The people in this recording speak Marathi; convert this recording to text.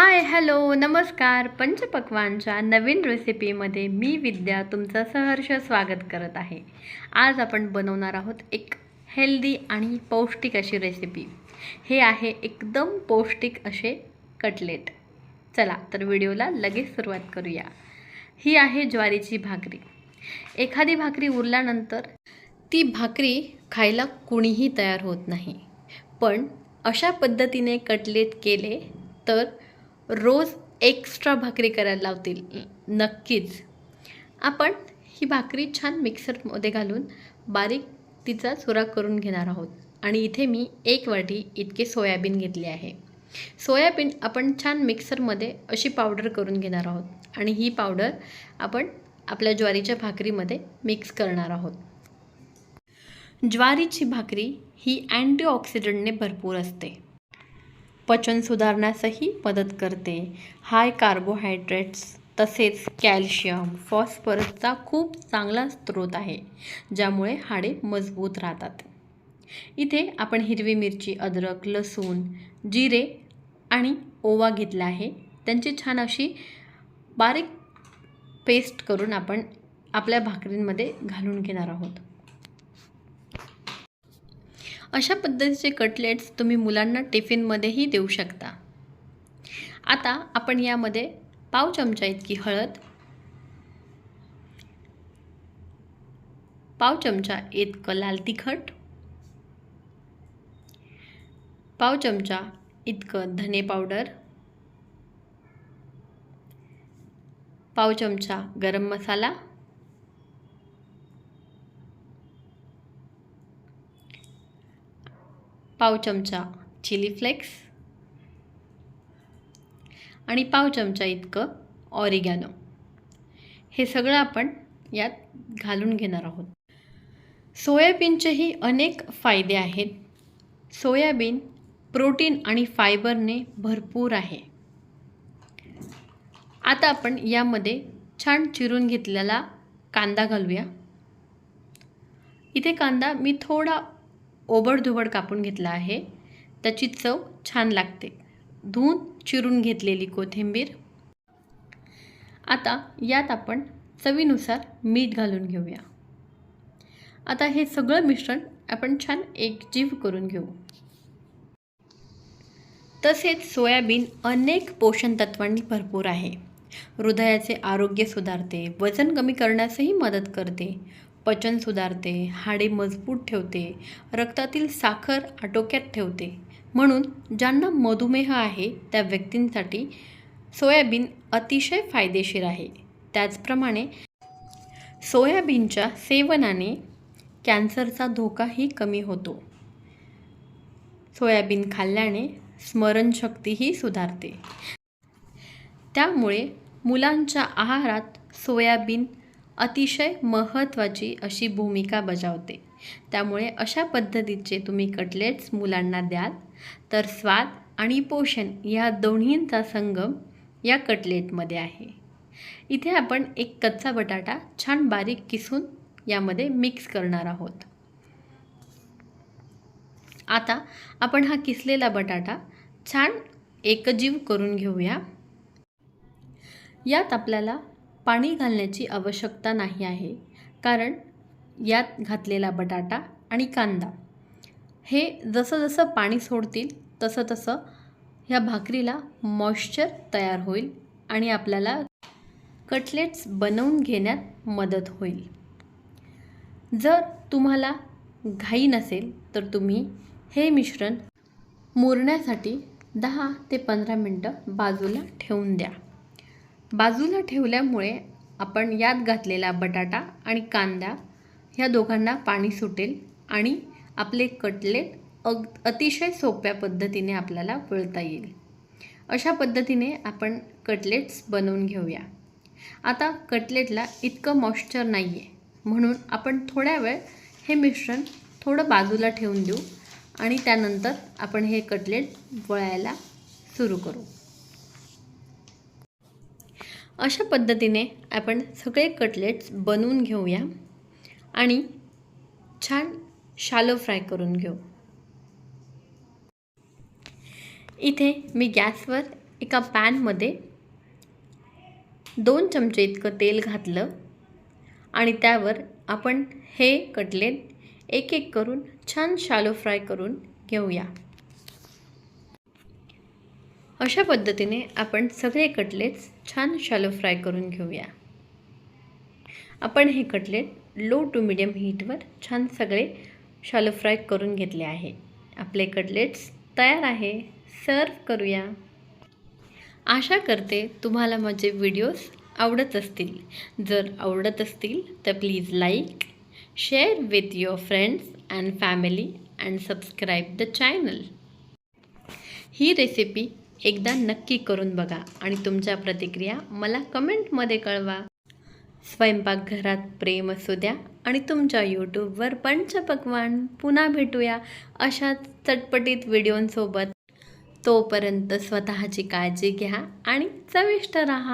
हाय हॅलो नमस्कार. पंचपक्वानच्या नवीन रेसिपीमध्ये मी विद्या तुमचं सहर्ष स्वागत करत आहे. आज आपण बनवणार आहोत एक हेल्दी आणि पौष्टिक अशी रेसिपी हे आहे एकदम पौष्टिक असे कटलेट. चला तर व्हिडिओला लगेच सुरुवात करूया. ही आहे ज्वारीची भाकरी. एखादी भाकरी उरल्यानंतर ती भाकरी खायला कुणीही तयार होत नाही. पण अशा पद्धतीने कटलेट केले तर रोज एक्स्ट्रा भाकरी करायला लावतील. नक्कीच. आपण ही भाकरी छान मिक्सरमध्ये घालून बारीक तिचा चुरा करून घेणार आहोत. आणि इथे मी एक वाटी इतके सोयाबीन घेतले आहे. सोयाबीन आपण छान मिक्सरमध्ये अशी पावडर करून घेणार आहोत. आणि ही पावडर आपण आपल्या ज्वारीच्या भाकरीमध्ये मिक्स करणार आहोत. ज्वारीची भाकरी ही अँटीऑक्सिडंटने भरपूर असते. पचन सुधारण्यासही मदत करते. हाय कार्बोहायड्रेट्स तसेच कॅल्शियम फॉस्फरसचा खूप चांगला स्रोत आहे ज्यामुळे हाडे मजबूत राहतात. इथे आपण हिरवी मिरची अद्रक लसूण जिरे आणि ओवा घेतला आहे. त्यांची छान अशी बारीक पेस्ट करून आपण आपल्या भाकरींमध्ये घालून घेणार आहोत. अशा पद्धतीचे कटलेट्स तुम्ही मुलांना टिफिनमध्येही देऊ शकता. आता आपण यामध्ये पाव चमचा इतकी हळद पाव चमचा इतकं लाल तिखट पाव चमचा इतकं धने पावडर पाव चमचा गरम मसाला पाव चमचा चिली फ्लेक्स आणि पाव चमचा इतकं ऑरिगॅनो. हे सगळं आपण यात घालून घेणार आहोत. सोयाबीनचेही अनेक फायदे आहेत. सोयाबीन प्रोटीन आणि फायबरने भरपूर आहे. आता आपण यामध्ये छान चिरून घेतलेला कांदा घालूया. इथे कांदा मी थोडा ओबडधुबड कापून घेतला आहे. त्याची चव छान लागते. धुवून चिरून घेतलेली कोथिंबीर. आता यात आपण चवीनुसार मीठ घालून घेऊया. आता हे सगळं मिश्रण आपण छान एकजीव करून घेऊ. तसेच सोयाबीन अनेक पोषण तत्वांनी भरपूर आहे. हृदयाचे आरोग्य सुधारते वजन कमी करण्यासही मदत करते. पचन सुधारते हाडे मजबूत ठेवते रक्तातील साखर आटोक्यात ठेवते. म्हणून ज्यांना मधुमेह आहे त्या व्यक्तींसाठी सोयाबीन अतिशय फायदेशीर आहे. त्याचप्रमाणे सोयाबीनच्या सेवनाने कॅन्सरचा धोकाही कमी होतो. सोयाबीन खाल्ल्याने स्मरणशक्तीही सुधारते. त्यामुळे मुलांच्या आहारात सोयाबीन अतिशय महत्त्वाची अशी भूमिका बजावते. त्यामुळे अशा पद्धतीचे तुम्ही कटलेट्स मुलांना द्याल. तर स्वाद आणि पोषण या दोन्हींचा संगम या कटलेटमध्ये आहे. इथे आपण एक कच्चा बटाटा छान बारीक किसून यामध्ये मिक्स करणार आहोत. आता आपण हा किसलेला बटाटा छान एकजीव करून घेऊया. यात आपल्याला पाणी घालण्याची आवश्यकता नाही आहे. कारण यात घातलेला बटाटा आणि कांदा हे जसं जसं पाणी सोडतील तसं तसं ह्या भाकरीला मॉइश्चर तयार होईल आणि आपल्याला कटलेट्स बनवून घेण्यात मदत होईल. जर तुम्हाला घाई नसेल तर तुम्ही हे मिश्रण मुरण्यासाठी दहा ते पंधरा मिनटं बाजूला ठेवून द्या. बाजूला ठेवल्यामुळे आपण यात घातलेला बटाटा आणि कांदा ह्या दोघांना पाणी सुटेल आणि आपले कटलेट अग अतिशय सोप्या पद्धतीने आपल्याला वळता येईल. अशा पद्धतीने आपण कटलेट्स बनवून घेऊया. आता कटलेटला इतकं मॉइश्चर नाही आहे म्हणून आपण थोड्या वेळ हे मिश्रण थोडं बाजूला ठेवून देऊ आणि त्यानंतर आपण हे कटलेट वळायला सुरू करू. अशा पद्धतीने आपण सगळे कटलेट्स बनवून घेऊया आणि छान शालो फ्राय करून घेऊ. इथे मी गॅसवर एका पॅनमध्ये दोन चमचे इतकं तेल घातलं आणि त्यावर आपण हे कटलेट एक एक करून छान शालो फ्राय करून घेऊया. अशा पद्धतीने आपण सगळे कटलेट्स छान शॅलो फ्राय करून घेऊया. आपण हे कटलेट लो टू मिडियम हीटवर छान सगळे शॅलो फ्राय करून घेतले आहे. आपले कटलेट्स तयार आहे. सर्व करूया. आशा करते तुम्हाला माझे व्हिडिओज आवडत असतील. जर आवडत असतील तर please like share with your friends and family and subscribe the channel he recipe एकदा नक्की करून बघा आणि तुमच्या प्रतिक्रिया मला कमेंटमध्ये कळवा. स्वयंपाकघरात प्रेम असू द्या आणि तुमच्या यूट्यूबवर पंचपक्वान पुन्हा भेटूया अशाच चटपटीत व्हिडिओंसोबत. तोपर्यंत स्वतःची काळजी घ्या आणि चविष्ट राहा.